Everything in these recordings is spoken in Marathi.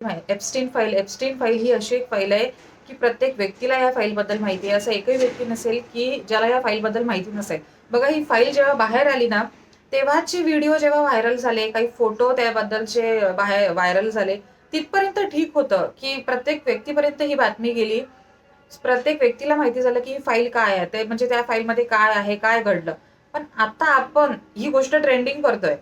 एप्स्टीन फाईल एप्स्टीन फाईल ही अशी एक फाईल आहे की प्रत्येक व्यक्तीला या फाईलबद्दल माहिती आहे. असा एकही व्यक्ती नसेल की ज्याला या फाईलबद्दल माहिती नसेल. बघा ही फाईल जेव्हा बाहेर आली ना तेव्हाचे व्हिडिओ जेव्हा व्हायरल झाले काही फोटो त्याबद्दलचे बाहेर व्हायरल झाले तिथपर्यंत ठीक होतं की प्रत्येक व्यक्तीपर्यंत ही बातमी गेली. प्रत्येक व्यक्तीला माहिती झालं की ही फाईल काय आहे ते म्हणजे त्या फाईलमध्ये काय आहे काय घडलं. पण आता आपण ही गोष्ट ट्रेंडिंग करतोय.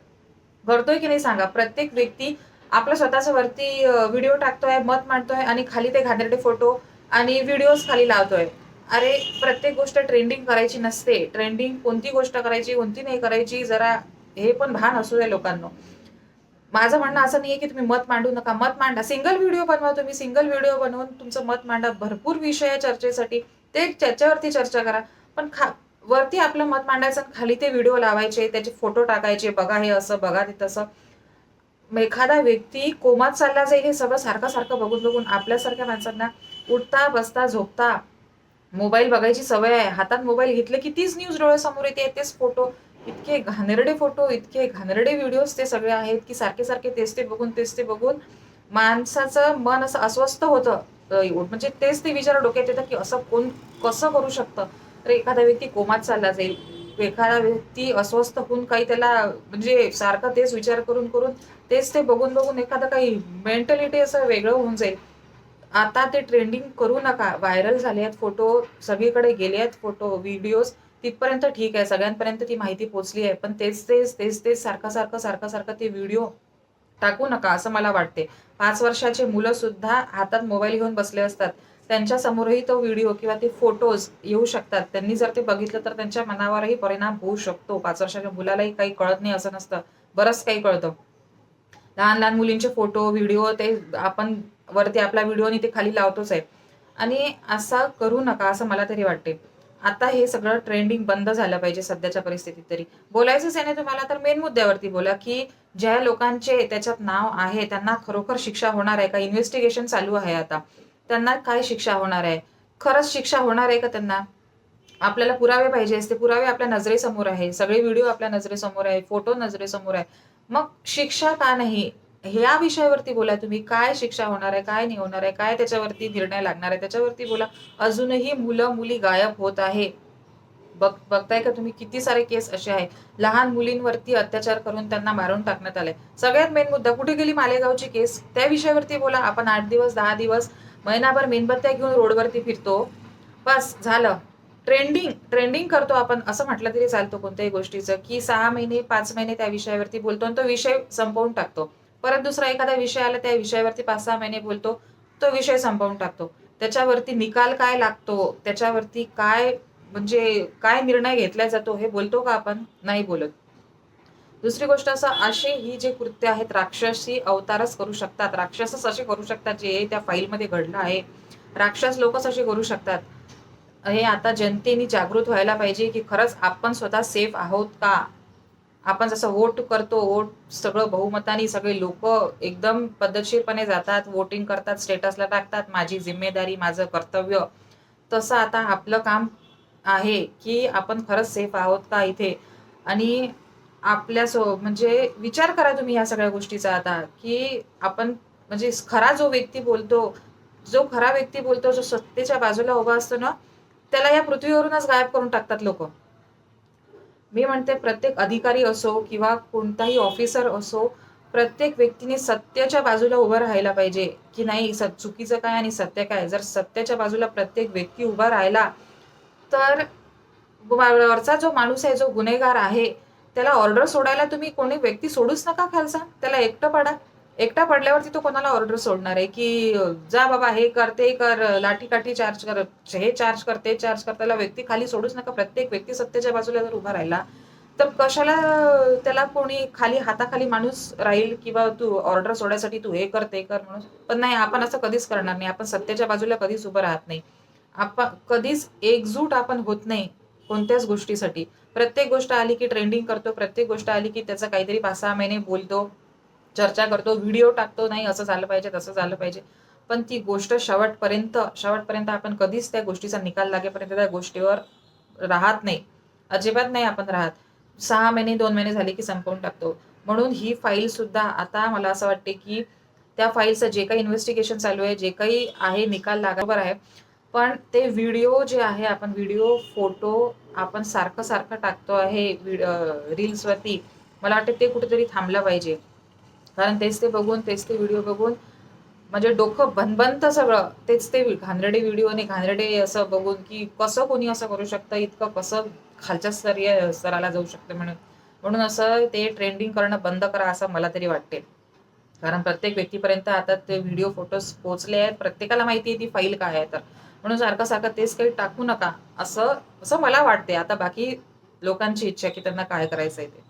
करतोय की नाही सांगा? प्रत्येक व्यक्ती आपलं स्वतःचा वरती व्हिडिओ टाकतोय मत मांडतोय आणि खाली ते घाणेरडे फोटो आणि व्हिडिओज खाली लावतोय. अरे प्रत्येक गोष्ट ट्रेंडिंग करायची नसते. ट्रेंडिंग कोणती गोष्ट करायची कोणती नाही करायची जरा हे पण भान असू दे लोकांना. माझं म्हणणं असं नाहीये की तुम्ही मत मांडू नका. मत मांडा. सिंगल व्हिडिओ बनवा तुम्ही. सिंगल व्हिडिओ बनवून तुमचं मत मांडा. भरपूर विषय आहे चर्चेसाठी. ते त्याच्यावरती चर्चा करा. पण खा वरती आपलं मत मांडायचं आणि खाली ते व्हिडिओ लावायचे त्याचे फोटो टाकायचे. बघा हे असं बघा ते तसं. एखादा व्यक्ती कोमात चालला जाईल हे सगळं सारखं सारखं बघून बघून आपल्यासारख्या माणसांना उठता बसता झोपता मोबाईल बघायची सवय आहे. हातात मोबाईल घेतले की तीच न्यूज डोळ्यासमोर येते तेच फोटो इतके घाणेरडे फोटो इतके घाणेरडे व्हिडिओज ते सगळे आहेत की सारखे सारखे तेच ते बघून तेच ते बघून माणसाचं मन असं अस्वस्थ होतं. म्हणजे तेच ते विचार डोक्यात येतं की असं कोण कसं करू शकतं? तर एखादा व्यक्ती कोमात चालला जाईल एखादा व्यक्ती अस्वस्थ होऊन काही त्याला म्हणजे सारखा तेच विचार करून करून तेच ते बघून बघून एखादं काही मेंटॅलिटी असं वेगळं होऊन जाईल. आता ते ट्रेंडिंग करू नका. व्हायरल झाले आहेत फोटो सगळीकडे गेले आहेत फोटो व्हिडिओज तिथपर्यंत ठीक आहे. सगळ्यांपर्यंत ती माहिती पोहोचली आहे. पण तेच तेच तेच तेच सारखं सारखं सारखं सारखं ते व्हिडिओ टाकू नका असं मला वाटते. पाच वर्षाचे मुलं सुद्धा हातात मोबाईल घेऊन बसले असतात. त्यांच्या समोरही तो व्हिडिओ किंवा ते फोटोज येऊ शकतात. त्यांनी जर ते बघितलं तर त्यांच्या मनावरही परिणाम होऊ शकतो. पाच वर्षाच्या मुलालाही काही कळत नाही असं नसतं. बरंच काही कळतं. लहान लहान मुलींचे फोटो व्हिडिओ ते आपण वरती आपला व्हिडिओ आणि ते खाली लावतोच आहे. आणि असं करू नका असं मला तरी वाटते. आता हे सगळं ट्रेंडिंग बंद झालं पाहिजे सध्याच्या परिस्थितीत तरी. बोलायचंच आहे ना तुम्हाला? तर मेन मुद्द्यावरती बोला की ज्या लोकांचे त्याच्यात नाव आहे त्यांना खरोखर शिक्षा होणार आहे का? इन्व्हेस्टिगेशन चालू आहे आता. त्यांना काय शिक्षा होणार आहे? खरंच शिक्षा होणार आहे का त्यांना? आपल्याला पुरावे पाहिजे असते. पुरावे आपल्या नजरेसमोर आहे. सगळे व्हिडिओ आपल्या नजरेसमोर आहे. फोटो नजरेसमोर आहे. मग शिक्षा का नाही? ह्या विषयावरती बोला तुम्ही. काय शिक्षा होणार आहे? काय नाही होणार आहे? काय त्याच्यावरती निर्णय लागणार आहे? त्याच्यावरती बोला. अजूनही मुलं मुली गायब होत आहे. बघ बघताय का तुम्ही? किती सारे केस असे आहे लहान मुलींवरती अत्याचार करून त्यांना मारून टाकण्यात आले सगळ्यात मेन मुद्दा कुठे गेली मालेगावची केस? त्या विषयावरती बोला. आपण आठ दिवस दहा दिवस महिनाभर मेणबत्त्या घेऊन रोडवरती फिरतो. बस झालं. ट्रेंडिंग ट्रेंडिंग करतो आपण. असं म्हटलं तरी चालतो कोणत्याही गोष्टीचं. की सहा महिने पाच महिने त्या विषयावरती बोलतो आणि तो विषय संपवून टाकतो. परत दुसरा एखादा विषय आला त्या विषयावरती पाच सहा महिने बोलतो. तो विषय संपवून टाकतो. त्याच्यावरती निकाल काय लागतो? त्याच्यावरती काय म्हणजे काय निर्णय घेतला जातो? हे बोलतो का आपण? नाही बोलत. दुसरी गोष्ट असं असे ही जे कृत्य आहेत राक्षसी अवतारच करू शकतात. राक्षसच असे करू शकतात जे त्या फाईलमध्ये घडलं आहे. राक्षस लोकच असे करू शकतात. हे आता जनतेने जागृत व्हायला पाहिजे की खरंच आपण स्वतः सेफ आहोत का? आपण जसं वोट करतो वोट सगळं बहुमताने सगळे लोक एकदम पद्धतशीरपणे जातात वोटिंग करतात स्टेटसला टाकतात माझी जिम्मेदारी माझं कर्तव्य. तसं आता आपलं काम आहे की आपण खरंच सेफ आहोत का इथे? आणि आपल्या सो म्हणजे विचार करा तुम्ही ह्या सगळ्या गोष्टीचा आता की आपण म्हणजे खरा जो व्यक्ती बोलतो जो खरा व्यक्ती बोलतो जो सत्तेच्या बाजूला उभा असतो ना त्याला या पृथ्वीवरूनच गायब करून टाकतात लोक. मी म्हणते प्रत्येक अधिकारी असो किंवा कोणताही ऑफिसर असो प्रत्येक व्यक्तीने सत्याच्या बाजूला उभं राहायला पाहिजे की नाही स चुकीचं काय आणि सत्य काय? जर सत्याच्या बाजूला प्रत्येक व्यक्ती उभा राहिला तर वरचा जो माणूस आहे जो गुन्हेगार आहे त्याला ऑर्डर सोडायला तुम्ही कोणी व्यक्ती सोडूच नका खालसा त्याला एकटं पडा. एकटा पडल्यावरती तो कोणाला ऑर्डर सोडणार आहे? की जा बाबा हे करते कर लाठी काठी चार्ज कर हे चार्ज करते चार्ज कर. त्याला व्यक्ती खाली सोडूच नका. प्रत्येक व्यक्ती सत्तेच्या बाजूला जर उभा राहिला तर कशाला त्याला कोणी खाली हाताखाली माणूस राहील किंवा तू ऑर्डर सोडायसाठी तू हे कर ते कर म्हणून? पण नाही आपण असं कधीच करणार नाही. आपण सत्तेच्या बाजूला कधीच उभं राहत नाही. आपण कधीच एकजूट आपण होत नाही. कोणत्याच गोष्टीसाठी. प्रत्येक गोष्ट आली की ट्रेंडिंग करतो प्रत्येक गोष्ट आली की त्याचा काहीतरी पाच सहा महिने बोलतो चर्चा करतो व्हिडिओ टाकतो नाही असं झालं पाहिजे तसं झालं पाहिजे. पण ती गोष्ट शेवटपर्यंत शेवटपर्यंत आपण कधीच त्या गोष्टीचा निकाल लागेपर्यंत त्या गोष्टीवर राहत नाही. अजिबात नाही आपण राहत. सहा महिने दोन महिने झाले की संपवून टाकतो. म्हणून ही फाईल सुद्धा आता मला असं वाटते की त्या फाईलचं जे काही इन्व्हेस्टिगेशन चालू आहे जे काही आहे निकाल लागावर आहे पण ते व्हिडिओ जे आहे आपण व्हिडिओ फोटो आपण सारखं सारखं टाकतो आहे रील्सवरती मला वाटतं ते कुठेतरी थांबलं पाहिजे. कारण तेच ते बघून तेच ते व्हिडिओ बघून म्हणजे डोकं बनबनतं सगळं. तेच ते घाणेरडे व्हिडिओ आणि घाणेरडे असं बघून की कसं कोणी असं करू शकतं इतकं कसं खालच्या स्तरीय स्तराला जाऊ शकतं म्हणून. म्हणून असं ते ट्रेंडिंग करणं बंद करा असं मला तरी वाटते कारण प्रत्येक व्यक्तीपर्यंत आता ते व्हिडिओ फोटोज पोहोचले आहेत. प्रत्येकाला माहिती आहे ती फाईल काय आहे तर. म्हणून सारखं सारखं तेच काही टाकू नका. असं असं मला वाटते आता बाकी लोकांची इच्छा की त्यांना काय करायचं आहे ते.